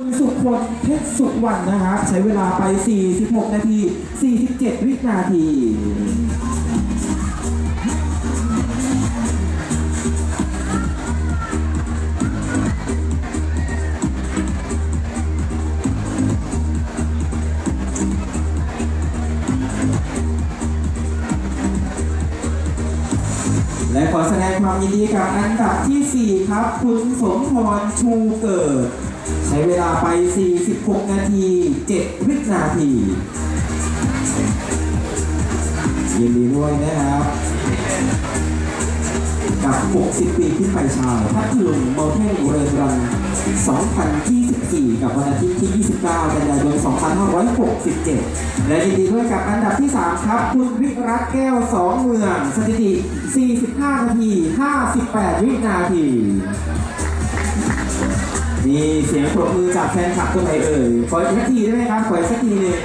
คุณสุคนเพชรสุวรรณนะครับ ใช้เวลาไป 46 นาที 47 วินาทีและขอแสดงความยินดีกับอันดับทีสี่4 ครับ คุณสมพรชูเกิด ใช้เวลาไป 46 นาที 7 วินาที ยินดีด้วยนะครับ กับ 60 ปีขึ้นไปชายพัทลุงโมเทนเรนรัน 2024 กับวันอาทิตย์ที่ 29 กันยายน 2567 และยินดีด้วยกับอันดับที่ 3 ครับ คุณวิรัตแก้ว 2 เมือง สถิติ 45 นาที 58 วินาที มีเสียงปรบมือจากแฟนคลับคนไหนเอ่ย ขออีกสักทีได้ไหมครับ ขออีกสักทีหนึง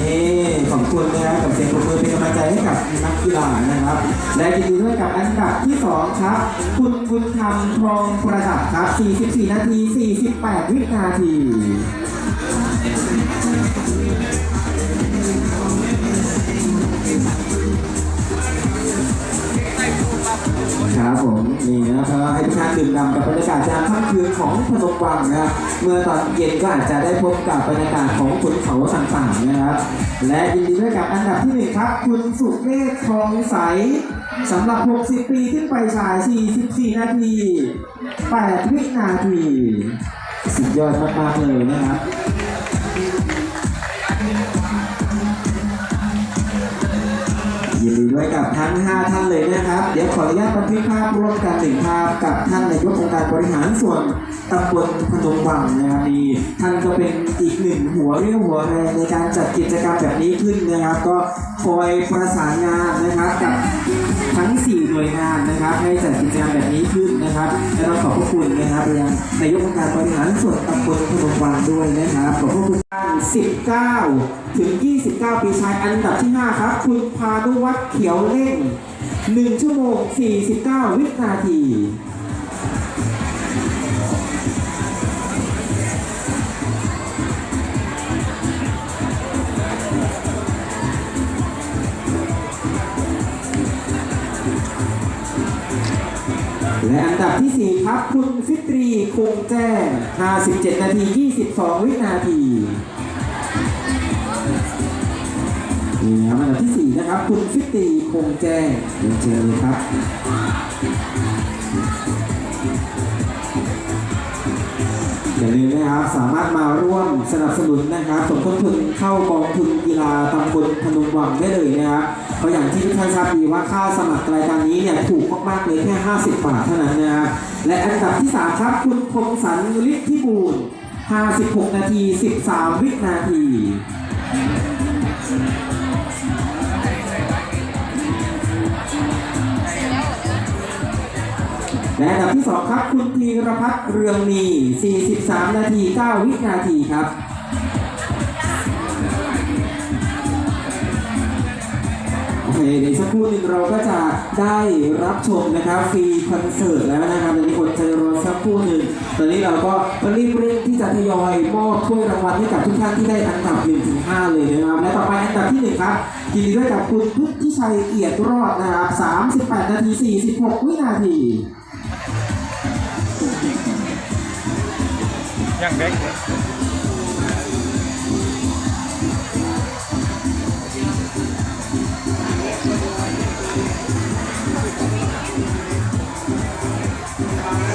นี่ขอบคุณนะครับกับเสียงปรบมือเป็นกำลังใจให้กับนักกีฬานะครับ และยินดีด้วยกับอันดับที่2ครับ คุณบุญธรรมทองประดับครับ 44 นาที 48 วินาทีครับผมนี่นะครับให้ทุกท่านดื่มด่ำกับบรรยากาศยามค่ำ คืนของพนมวังนะครับเมื่อตอนเย็นก็อาจจะได้พบกับบรรยากาศของขุนเขาต่างๆนะครับ และยินดีด้วยกับอันดับที่หนึ่งครับ คุณสุเมธทองใสสำหรับ 60 ปีขึ้นไปชาย 44 นาที 8 วินาที สุดยอดมากๆเลยนะครับ ยินดีด้กับทั้ง 5 ท่านเลยนะครับ เดี๋ยวขออนุญาตบันทึกภาพร่วมกันหนึ่งภาพกับท่านนายกองค์การบริหารส่วนตำบลพนมวังนะครับนี่ท่านก็เป็นอีกหนึ่งหัวเรี่ยวหัวแรงในการจัดกิจกรรมแบบนี้ขึ้นนะครับ ก็คอยประสานงานนะครับกับทั้ง 4 หน่วยงานนะครับ ให้จัดกิจกรรมแบบนี้ขึ้นนะครับและต้องขอบพระคุณนะครับยังนายกองค์การบริหารส่วนตำบลพนมวังด้วยนะครับขอบพระคุณท่าน19 ถึง 29 ปีชายอันดับที่ 5 ครับ คุณพานุวัฒน์เขียวเล่ง 1 ชั่วโมง 49 วินาทีและอันดับที่ 4 ครับ คุณฟิตรีคงแจ้ง 57 นาที 22 วินาที นี่ครับอันดับที่ 4 นะครับ คุณฟิตรีคงแจ้งเรียนเชิญเลยครับอย่าลืมนะครับสามารถมาร่วมสนับสนุนนะครับสมทบทุนเข้ากองทุนกีฬาตำบลพนมวังได้เลยนะครับเพราะอย่างที่ทุกท่านทราบดีว่าค่าสมัครรายการนี้เนี่ยถูกมากๆเลยแค่ 50 บาทเท่านั้นนะครับและอันดับที่ 3 ครับ คุณคมสันฤทธิบูรณ์56 นาที 13 วินาที และอันดับที่ 2 ครับ คุณธีรพัฒน์เรืองมี 43 นาที 9 วินาทีครับโอเคเดี๋ยวสักครู่หนึ่งเราก็จะได้รับชมนะครับฟรีคอนเสิร์ตแล้วนะครับตอนนี้คนจะรอสักครู่หนึ่งตอนนี้เราก็รีบเร่งที่จะทยอยมอบถ้วยรางวัลให้กับทุกท่านที่ได้อันดับ1ถึง5เลยนะครับและต่อไปอันดับที่ 1 ครับยินดีด้วยกับคุณพุทธิชัยเกียรติรอดนะครับ38 นาที 46 วินาที ยังเด็ก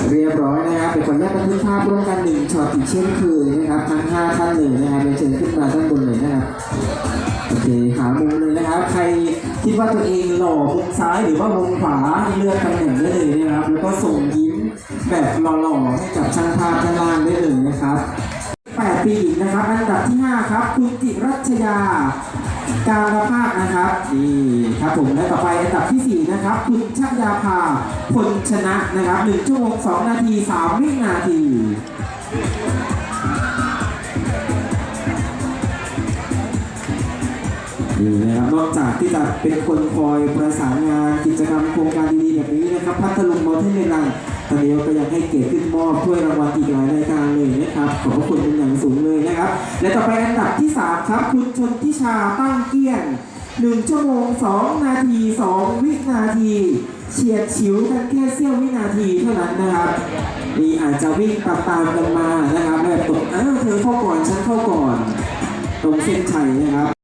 เรียบร้อยนะครับเป็นคนแรกบันทึกภาพร่วมกันหนึ่งช็อตอีกเช่นเคยนะครับทั้งห้าท่านเลยนะครับเรียนเชิญขึ้นมาด้านบนเลยนะครับโอเคหามุมเลยนะครับ ใครคิดว่าตัวเองหล่อมุมซ้ายหรือว่ามุมขวาเลือกตำแหน่งได้เลยนะครับ แล้วก็ส่งยิ้ม แบบหล่อๆให้กับช่างภาพด้านล่างได้เลยนะครับ8ปีหญิงนะครับ อันดับที่ 5 ครับ คุณจิรัชยา การภาคนะครับนี่ครับผมและต่อไปอันดับทีสี่4 นะครับ คุณชัยยาภาพลชนะนะครับ1ชั่วโมง2นาที 3 วินาทีนี่นะครับนอกจากที่จะเป็นคนคอยประสานงานกิจกรรมโครงการดีๆแบบนี้นะครับ พัทลุงมอเทนเนลัง ตอนนี้ก็ยังให้เกียรติขึ้นมอบถ้วยรางวัลอีกหลายรายการเลยนะครับขอบคุณเป็นอย่างสูงเลยนะครับ และต่อไปอันดับที่ 3 ครับ คุณชนทิชาตั้งเกี้ยง1ชั่วโมง 2 นาที 2 วินาทีเฉียดฉิวกันแค่เสี้ยววินาทีเท่านั้นนะครับนี่อาจจะวิ่งตามๆกันมานะครับแบบตกเออเธอเข้าก่อนฉันเข้าก่อน ตรงเส้นชัยนะครับ